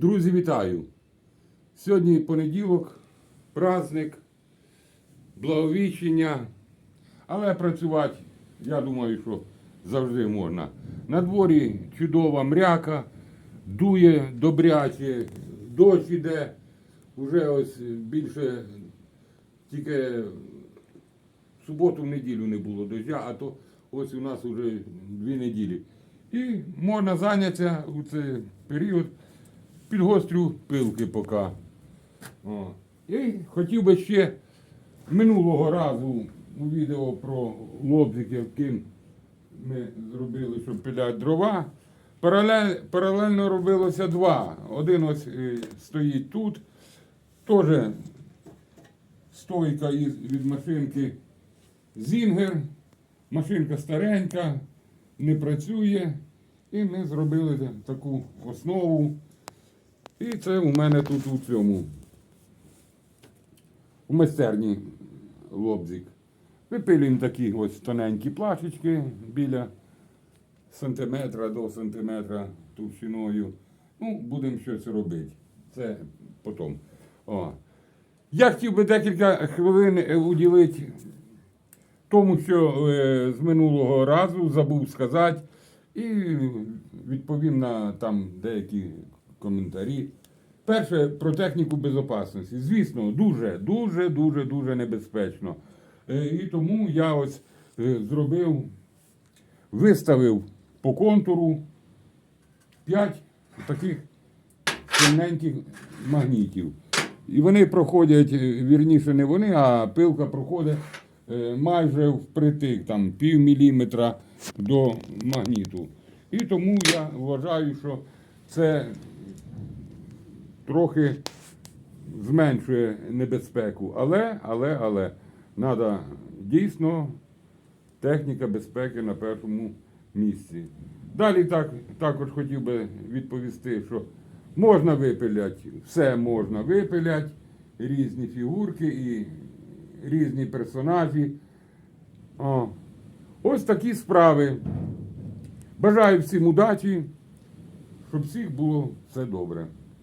Друзі, вітаю! Сьогодні понеділок, праздник, благовіщення, але працювати, я думаю, що завжди можна. На дворі чудова мряка, дує добряче, дощ іде, вже ось більше тільки в суботу, в неділю не було дождя, а то ось у нас вже дві неділі. І можна зайнятися у цей період, підгострю пилки поки. О. І хотів би ще минулого разу у відео про лобзики, яким ми зробили, щоб пиляти дрова. Паралель, паралельно робилося два. Один ось е, стоїть тут, теж стойка від машинки Зінгер. Машинка старенька, не працює. І ми зробили таку основу. І це у мене тут у цьому. У майстерні лобзик. Випилюємо такі ось тоненькі плашечки біля сантиметра до сантиметра товщиною. Ну, будемо щось робити. Це потім. О. Я хотів би декілька хвилин е, уділити тому, що е, з минулого разу забув сказати, і відповім на там деякі коментарі. Перше про техніку безпечності. Звісно, дуже, дуже, дуже, дуже небезпечно. Е, і тому я ось е, зробив, виставив по контуру 5 таких сильненьких магнітів. І вони проходять, е, вірніше не вони, а пилка проходить майже впритик, там пів міліметра до магніту. І тому я вважаю, що це трохи зменшує небезпеку. Але, але, але, треба дійсно техніка безпеки на першому місці. Далі так, також хотів би відповісти, що можна випиляти, все можна випиляти, різні фігурки і різні персонажі. О. Ось такі справи. Бажаю всім удачі, щоб всіх було все добре.